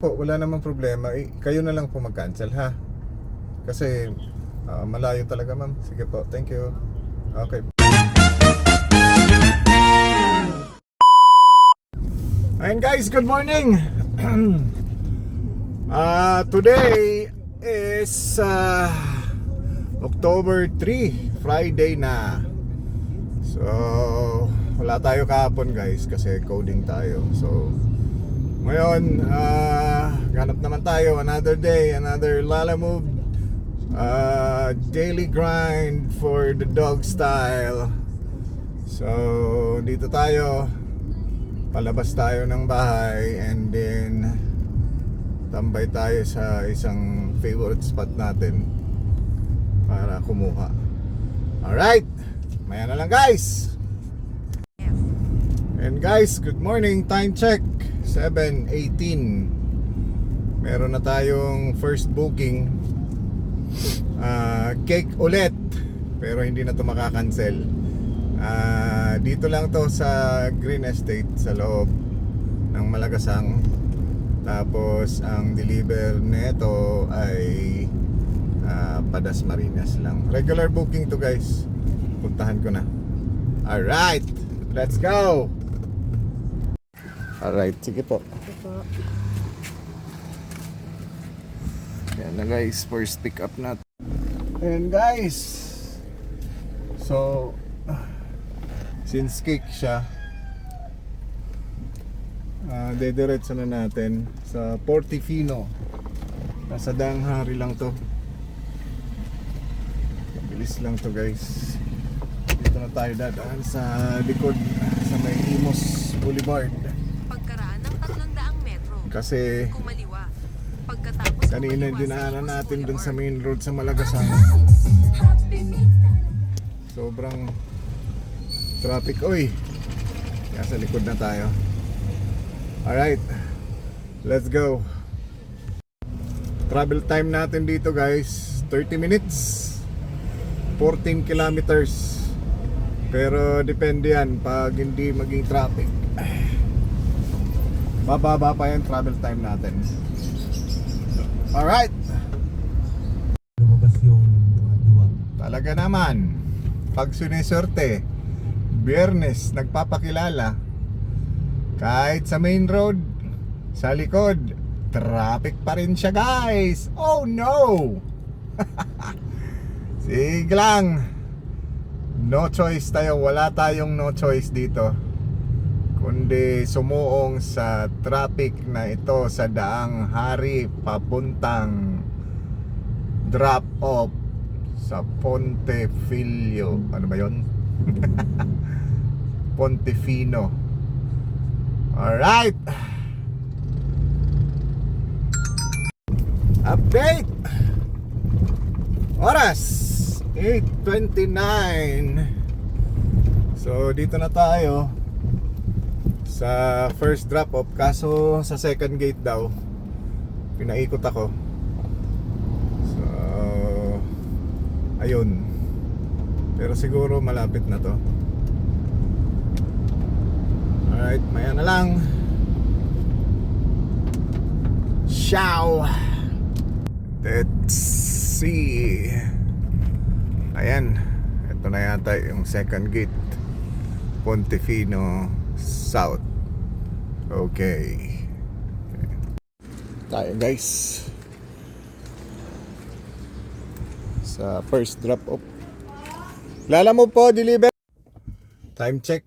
Po, wala namang problema. Eh, kayo na lang po mag-cancel ha. Kasi ah, malayo talaga ma'am. Sige po, thank you. Okay. Ayun guys, good morning. Ah, today is ah, October 3, Friday na. So, wala tayo kahapon guys kasi coding tayo. So, ngayon, ah, ganap naman tayo another day, another Lala move. Ah, daily grind for the dog style. So, dito tayo. Palabas tayo ng bahay and then tambay tayo sa isang favorite spot natin para kumuha. Alright, maya na lang guys! And guys, good morning. Time check, 7.18 Meron na tayong first booking Ah, Cake ulit Pero hindi na to makakancel. Ah, Dito lang to sa Green Estate Sa loob ng Malagasang. Tapos ang deliver nito ay ah, Padas Marinas lang. Regular booking to guys. Puntahan ko na. Alright, let's go! Alright, sige po. Yan na guys, first pick up natin. And guys, so, since cake siya, uh, dediretso na natin sa Portofino. Nasa Danghari lang to. Mabilis lang to guys. Dito na tayo dadaan sa likod sa may Imos Boulevard. Pagkaraan ng 300 metro. Kasi Kumaliwa. Pagkatapos kanina dinaanan natin dun sa main road sa Malagasang. Sobrang traffic. Uy! Kaya sa likod na tayo. Alright. Let's go. Travel time natin dito guys. 30 minutes. 14 kilometers. Pero depende yan pag hindi maging traffic. Bababa pa yung travel time natin. Alright. lumabas yung diwa. Talaga naman. Pag siniswerte, biyernes, nagpapakilala. Kahit sa main road, sa likod, traffic pa rin siya guys. Oh no! Sige lang. No choice tayo. Wala tayong no choice dito. Kundi sumuong sa traffic na ito sa daang hari papuntang drop off sa Pontefilio. Ano ba 'yon? Pontefino. Alright. Update. Oras 8:29. So dito na tayo sa first drop off kaso sa second gate daw pinaikot ako. So ayun. Pero siguro malapit na to. Alright, maya na lang. Ciao! Let's see. Ayan. Ito na yata yung second gate. Pontefino South. Okay. Tayo guys. Sa first drop off. Lala mo po, deliver. Time check.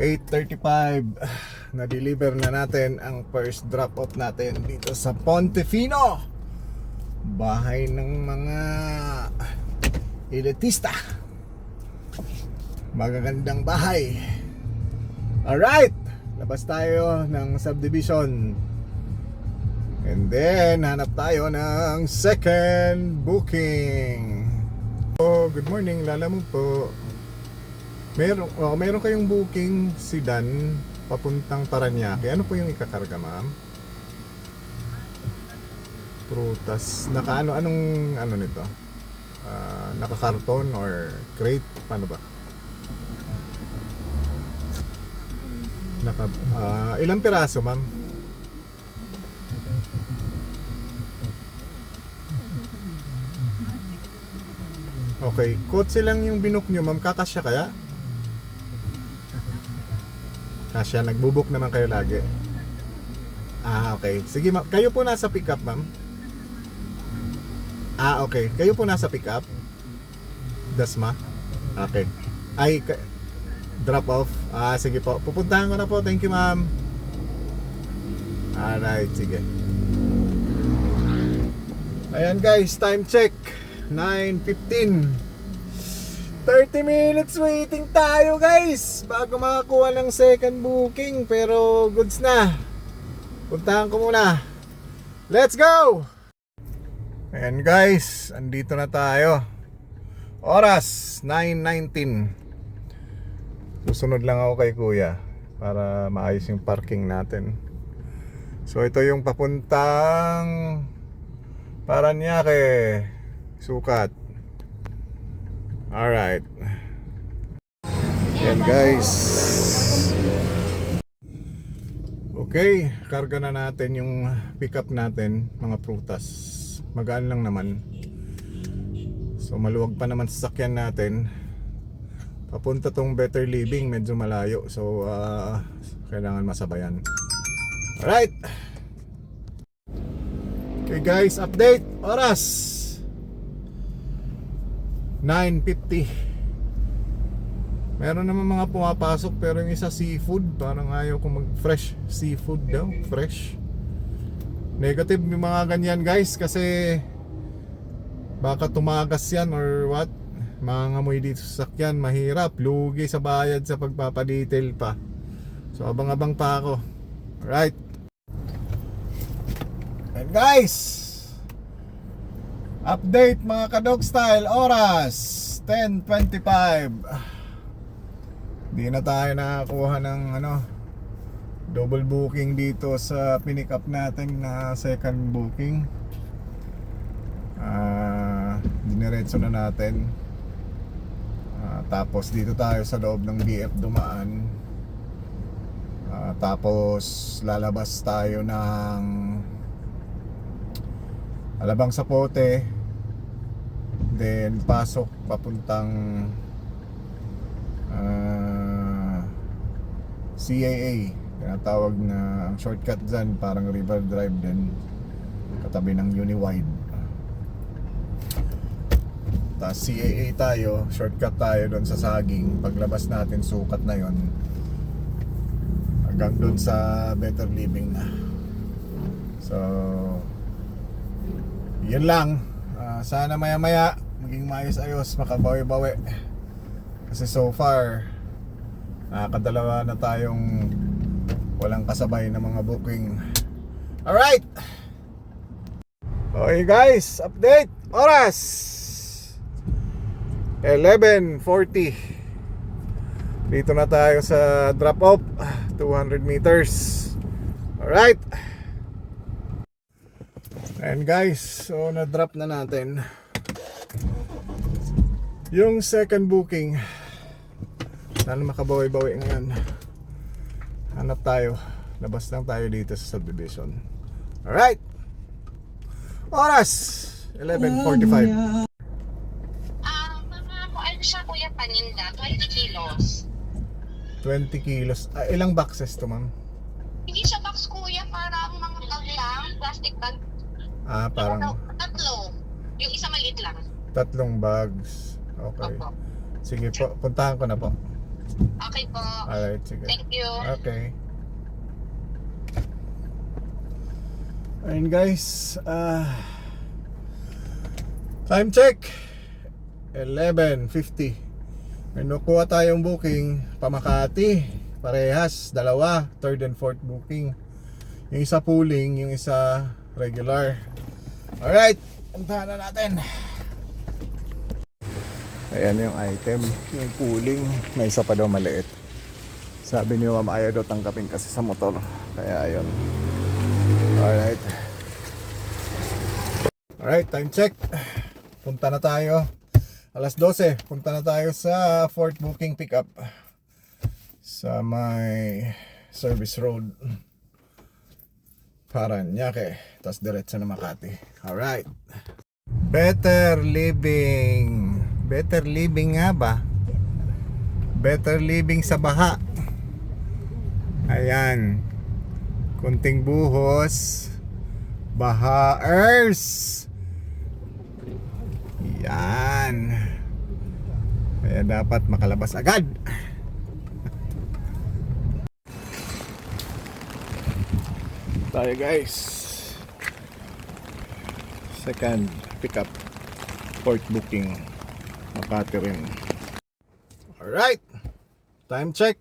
8.35 na-deliver na natin ang first drop off natin dito sa Pontefino bahay ng mga elitista magagandang bahay alright labas tayo ng subdivision and then hanap tayo ng second booking oh, good morning lala mo po Meron, oh, meron kayong booking sedan papuntang Paranaque. Ano po yung ikakarga, ma'am? Prutas. Naka ano anong ano nito? Ah, naka-karton or crate? Paano ba? Naka, ah, ilang piraso, ma'am? Okay. Kotse lang yung binook nyo, ma'am. Kakasya kaya? Kasya. Nagbubok naman kayo lagi. Ah, okay. Sige, ma'am. Kayo po nasa pickup, ma'am? Ah, okay. Kayo po nasa pickup? Dasma? Okay. Ay, ka- drop off. Ah, sige po. Pupuntahan ko na po. Thank you, ma'am. Alright, sige. Ayan guys, time check. 9.15 30 minutes waiting tayo guys Bago makakuha ng second booking Pero goods na Puntahan ko muna Let's go! Ayan guys, andito na tayo Oras, 9.19 Susunod lang ako kay kuya Para maayos yung parking natin. So ito yung papuntang Paranaque Sukat. Alright. Yan guys. Okay, karga na natin yung pickup natin Mga prutas. Magaan lang naman. So maluwag pa naman sasakyan natin Papunta tong Better Living Medyo malayo. So ah, kailangan masabayan. Alright. Okay guys, update. Oras. 9.50 Meron naman mga pumapasok pero yung isa seafood Parang ayaw ko mag fresh seafood daw Fresh. Negative yung mga ganyan guys Kasi Baka tumagas yan or what Mangangamoy dito sa sakyan Mahirap, lugi sa bayad sa pagpapadetail pa. So abang-abang pa ako. Alright. And guys Update mga kadog style. Oras 10.25 Di na tayo nakakuha ng ano Double booking dito sa pinick natin na second booking. Ah, Diniretso na natin Tapos dito tayo sa loob ng BF dumaan. Ah, Tapos lalabas tayo ng Alabang Sapote Then pasok papuntang ah, CAA Tinatawag na ang shortcut dyan Parang river drive din Katabi ng Uniwide Tapos CAA tayo Shortcut tayo doon sa saging. Paglabas natin sukat na yon Hanggang doon sa Better Living na. So yun lang. Ah, sana maya maya maging maayos-ayos makabawi-bawi. Kasi so far nakakadalawa na tayong walang kasabay na mga booking. Alright! Okay guys. Update. Oras 11.40 dito na tayo sa drop off 200 meters alright And guys, so na-drop na natin yung second booking. Sana makabawi-bawi ngayon. Hanap tayo. Labas lang tayo dito sa subdivision. Alright! Oras! 11.45 Ah, mga po, ano siya kuya paninda? 20 kilos. 20 kilos. Ah, ilang boxes to ma'am? Hindi siya box kuya, parang mga bag lang, plastic bag. Ah, parang Tatlo. Yung isa maliit lang. tatlong bags. Okay. Opo. Sige po, puntahan ko na po. Okay po. Alright, sige. Thank you. Okay. Ayun guys, ah time check 11.50 May nakuha tayong booking Pamakati Parehas, dalawa Third and fourth booking Yung isa pooling, yung isa regular Alright, puntahan na natin Ayan yung item Yung pooling May isa pa daw maliit sabi ni ma'am ayaw daw tanggapin kasi sa motor. Kaya ayun. Alright. Alright, time check. Punta na tayo. Alas 12, punta na tayo sa fourth booking pickup. Sa may service road. Paranaque. Tapos diretso na Makati. Alright. Better Living Better living nga ba? Better living sa baha. Ayan. Kunting buhos. Bahaers. Yan. Kaya dapat makalabas agad. Tayo guys. Second pickup. Port booking. Makati rin. Alright. Time check.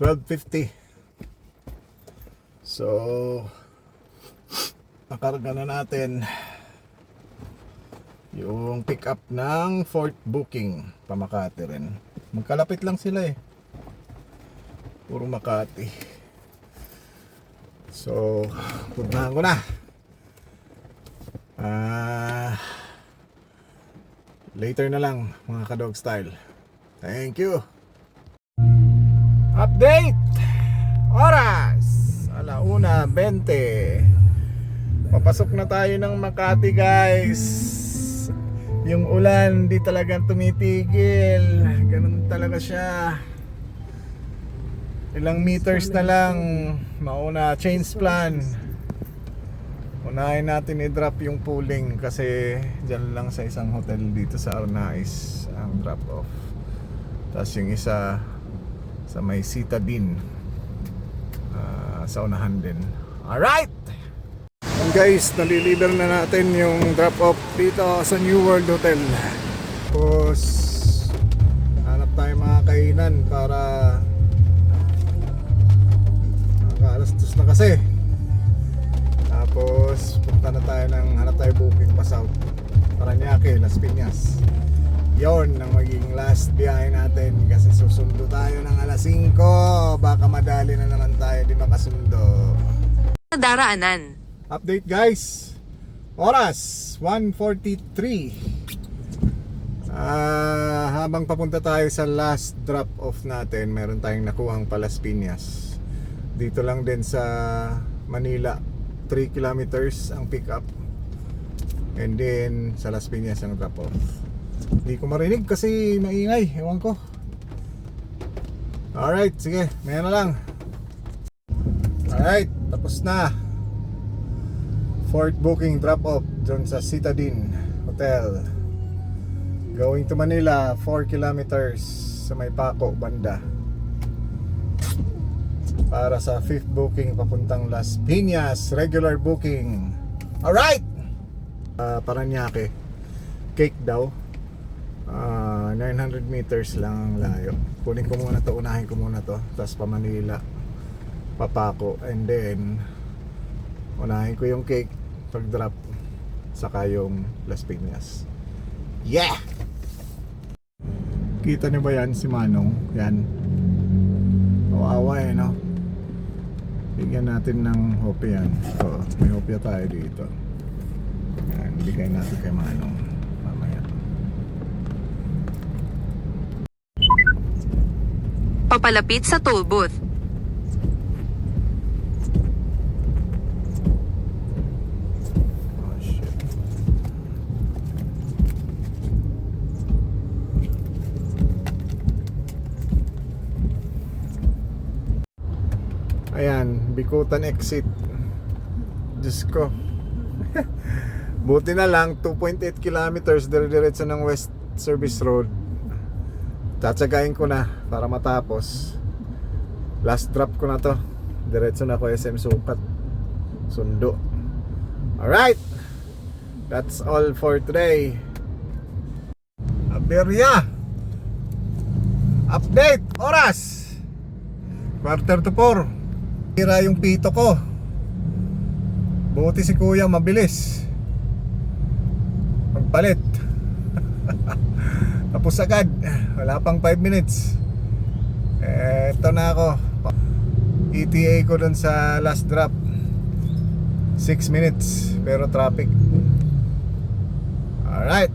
12.50. So, nakarga na natin yung pick up ng Fort Booking pamakati rin. Magkalapit lang sila eh. Puro Makati. So puntahan ko na. Ah later na lang mga kadog style. Thank you. Update! Oras! Alauna 20 papasok na tayo ng Makati guys yung ulan di talagang tumitigil. Ganun talaga siya. Ilang meters na lang. Mauna change plan. Unahin natin i-drop yung pooling kasi dyan lang sa isang hotel dito sa Arnais ang drop off. Tapos yung isa sa may Citadin ah, sa unahan din. Alright guys, naliliver na natin yung drop off dito sa New World Hotel. Tapos, hanap tayo mga kainan para nakaalas dos na kasi. Tapos, punta na tayo ng hanap tayo booking pa south. Paranaque, Las Piñas. Yon ang magiging last biyahe natin kasi susundo tayo ng alas 5. Baka madali na naman tayo di makasundo. Daraanan. Update guys. Oras 1:43. Ah, habang papunta tayo sa last drop off natin, meron tayong nakuhang Palas Piñas. Dito lang din sa Manila, 3 kilometers ang pick up. And then sa Las Piñas ang drop off. Hindi ko marinig kasi maingay, ewan ko. Alright, sige, maya na lang. Alright, tapos na. Fort booking drop off dun sa Citadin Hotel. Going to Manila, 4 kilometers sa may Paco, banda. Para sa fifth booking papuntang Las Piñas, regular booking. Alright! Uh, Paranaque. Cake daw. Ah, 900 meters lang ang layo. Kunin ko muna to, unahin ko muna to. Tapos pa Manila, Papaco. And then, unahin ko yung cake pag drop saka yung Las Piñas. Yeah! Kita niyo ba yan si Manong? Yan. Kawawa eh no? Bigyan natin ng hopya yan. So, may hopya tayo dito. Yan, bigay natin kay Manong mamaya. Papalapit sa toll booth. oh shit Ayan, Bikutan exit. Diyos ko. Buti na lang, 2.8 kilometers dire-diretso ng West Service Road. Tatsagain ko na para matapos. Last drop ko na to. Diretso na ako SM Sukat. Sundo. Alright! That's all for today. Aberya! Update! Oras! Quarter to 4. Tira yung pito ko. Buti si kuya mabilis. Magpalit. Tapos agad. Wala pang 5 minutes. Eto na ako. ETA ko dun sa last drop. 6 minutes. Pero traffic. Alright.